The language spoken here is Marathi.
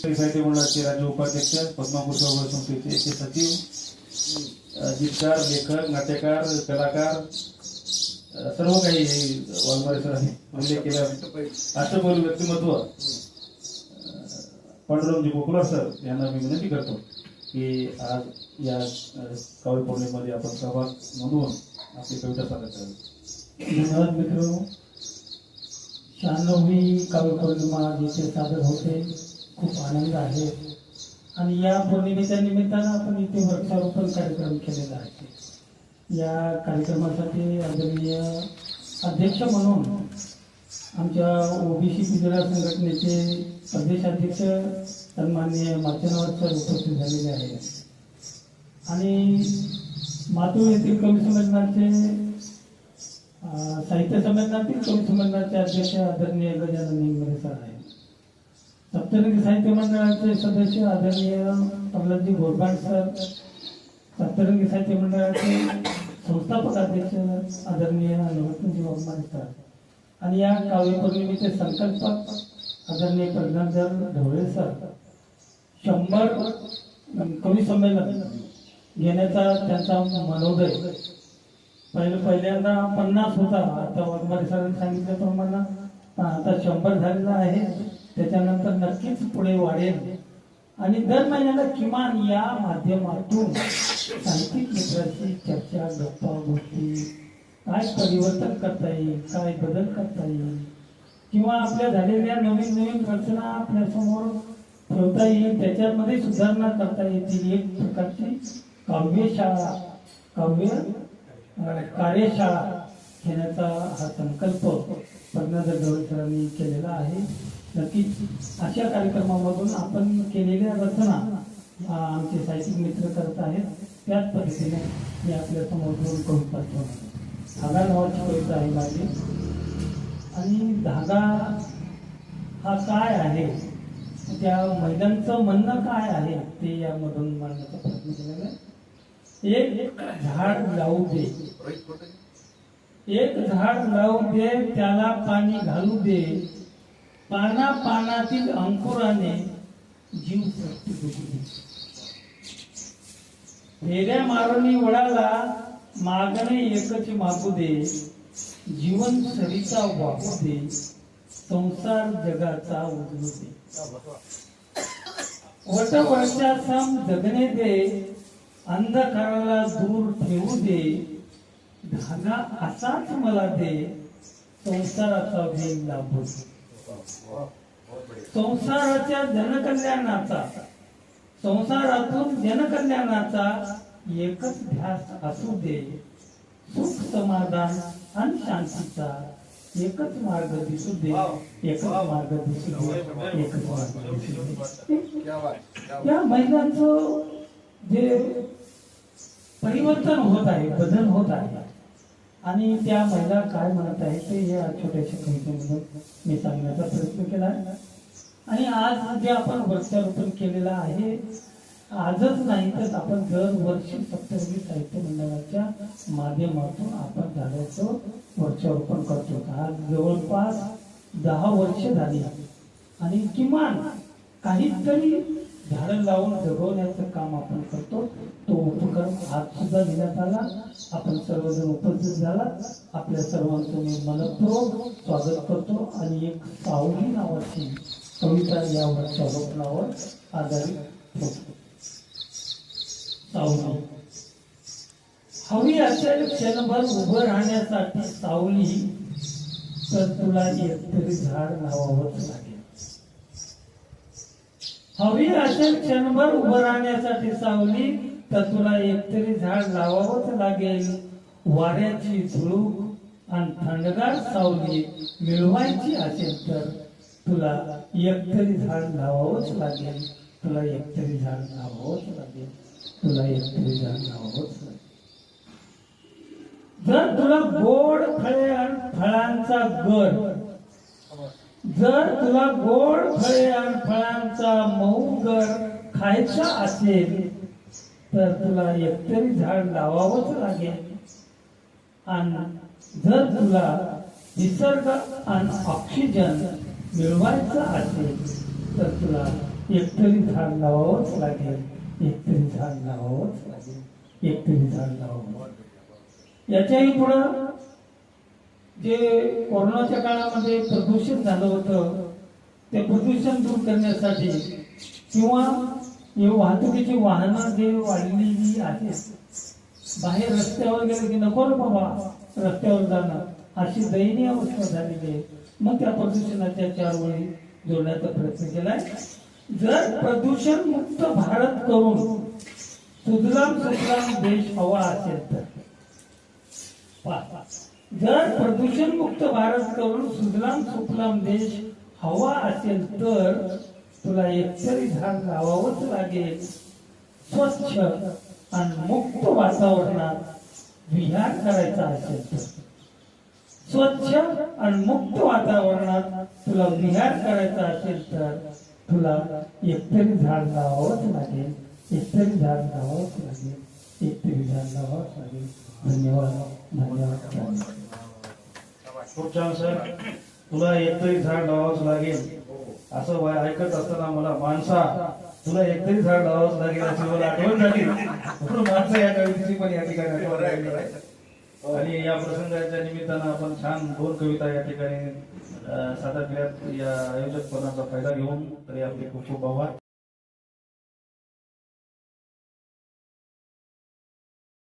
साहित्य मंडळाचे राज्य उपाध्यक्ष पद्मापूर चळवळ संस्थेचे सचिव गीतकार लेखक नाट्यकार कलाकार सर्व काही हे वाघमारे सरांनी उल्लेख केला. अष्टपैलू व्यक्तिमत्व. पांडुरंगजी गोकुळा सर यांना मी विनंती करतो की आज या कावळी पौर्णिमेमध्ये आपण सहभाग नोंदवून आपली कविता सादर करावी. धन्यवाद मित्र शहाण्णवी काव्य पौर्णिमा जिथे सादर होते. खूप आनंद आहे. आणि या पौर्णिमेच्या निमित्तानं आपण इथे वृक्षारोपण कार्यक्रम केलेला आहे. या कार्यक्रमासाठी आदरणीय अध्यक्ष म्हणून आमच्या ओबीसी पिजरा संघटनेचे प्रदेशाध्यक्ष सन्माननीय माध्यमावर सर उपस्थित झालेले आहेत. आणि मातू येथील कवी संमेलनाचे साहित्य संमेलनातील कवी संमेलनाचे अध्यक्ष आदरणीय गजानन निंगरे सर आहेत. सप्तरंगी साहित्य मंडळाचे सदस्य आदरणीय प्रल्हादजी गोरबाड सर सप्तरंगी साहित्य मंडळाचे संस्थापक अध्यक्ष आदरणीय नवरत्नजी वाघमारे सर आणि या काव्यपौर्णिमेचे संकल्पक आदरणीय प्रज्ञाधर ढवळे सर. शंभर कवी संमेलन घेण्याचा त्यांचा मनोदय. पहिलं पहिल्यांदा पन्नास होता. आता वाघमारे सरांनी सांगितल्याप्रमाणे आता शंभर झालेला आहे. त्याच्यानंतर नक्कीच पुढे वाढेल आणि दर महिन्याला किमान या माध्यमातून साहित्यिक मित्राची चर्चा गप्पा गोष्टी काय परिवर्तन करता येईल काय बदल करता येईल किंवा आपल्या झालेल्या नवीन नवीन रचना आपल्यासमोर ठेवता येईल त्याच्यामध्ये सुधारणा करता येतील एक प्रकारची काव्यशाळा काव्य कार्यशाळा घेण्याचा हा संकल्प पद्मनाथ गवळकरांनी केलेला आहे. नक्कीच अशा कार्यक्रमामधून आपण केलेल्या रचना आमचे साहित्यिक मित्र करत आहेत. त्याच पद्धतीने मी आपल्यासमोर दोन कविता धागा नावाची कविता आहे माझी. आणि धागा हा काय आहे? त्या महिलांचं म्हणणं काय आहे? ते यामधून मांडण्याचा प्रयत्न केलेला आहे. एक झाड लावू दे. एक झाड लावू दे त्याला पाणी घालू दे. पाना पानातील अंकुराने जीव फेऱ्या मारुनी वडाला मागणे एकच मागू दे जीवन सरिता वापू दे संसार जगाचा उजळू दे. वटवळच्या सम जगणे दे अंधकाराला दूर ठेवू दे धागा असाच मला दे संसाराचा वेग लाभू दे. संसाराच्या जनकल्याणाचा संसारातून जनकल्याणाचा एकच ध्यास असू दे. सुख समाधान आणि शांतीचा एकच मार्ग दिसू दे. एकच मार्ग दिसू दे. एकच मार्ग दिसू दे. या महिलांचं जे परिवर्तन होत आहे बदल होत आहे. आणि त्या महिला काय म्हणत आहे ते या छोट्याशा कवितेमधून मी सांगण्याचा प्रयत्न केला आहे. आणि आज जे आपण वृक्षारोपण केलेलं आहे आजच नाही तर आपण दरवर्षी सप्तमी साहित्य मंडळाच्या माध्यमातून आपण झाडाचं वृक्षारोपण करतो. आज जवळपास दहा वर्ष झाली आणि किमान काहीतरी झाडं लावून जगवण्याचं काम आपण करतो. तो उपक्रम आज सुद्धा घेण्यात आला. आपण सर्वजण उपस्थित झाला. आपल्या सर्वांचं मी मनपूर्वक स्वागत करतो. आणि एक सावली नावाची कविता या स्वप्नावर आधारित होतो सावली. हवी असेल क्षणभर उभं राहण्यासाठी सावली. तर तुला एकतरी झाड लावावंच लागेल. हवी असेल क्षणभर उभं राहण्यासाठी सावली तर तुला एकतरी झाड लावावंच लागेल. वाऱ्याची झुळूक आणि थंडगार सावली मिळवायची असेल तर तुला एकतरी झाड लावावंच लागेल. तुला एकतरी झाड लावावंच लागेल. तुला एकतरी झाड लावावंच लागेल. जर तुला गोड फळे आणि फळांचा गड जर तुला गोड फळे आणि फळांचा मऊ गर खायचा असेल तर तुला एकतरी झाड लावावंच लागेल. आणि जर तुला निसर्ग आणि ऑक्सिजन मिळवायचा असेल तर तुला एकतरी झाड लावावंच लागेल. एकतरी झाड लावावंच लागेल. एकतरी झाड लावावं. याच्याही पुढं जे कोरोनाच्या काळामध्ये प्रदूषण झालं होतं ते प्रदूषण दूर करण्यासाठी किंवा हे वाहतुकीची वाहनं जे वाढलेली आहेत बाहेर रस्त्यावर गेलं की नको रे बाबा रस्त्यावर जाणं. अशी दयनीय अवस्था झालेली आहे. मग त्या प्रदूषणाच्या चार वळी जोडण्याचा प्रयत्न केलाय. जर प्रदूषण मुक्त भारत करून सुजलाम सुजलाम देश हवा असेल तर. जर प्रदूषण मुक्त भारत करून सुजलाम सुफलाम देश हवा असेल तर तुला एकतरी झाड लावावंच लागेल. स्वच्छ आणि मुक्त वातावरणात विहार करायचा असेल तर. स्वच्छ आणि मुक्त वातावरणात तुला विहार करायचा असेल तर तुला एकतरी झाड लावावंच लागेल. एकतरी झाड लावावंच लागेल. एकतरी झाड लावावंच लागेल. धन्यवाद. धन्यवाद. खूप छान सर. तुला एकतरी झाड लावावंच लागेल. असं ऐकत असताना मला माणसा तुला एकतरी झाड लावावंच लागेल अशी मला आठवण झाली. माणसा या कवितेची पण या ठिकाणी आठवण. आणि या प्रसंगाच्या निमित्तानं आपण छान दोन कविता या ठिकाणी केल्यात. या आयोजकपणाचा फायदा घेऊन तरी आपले खूप खूप आभार.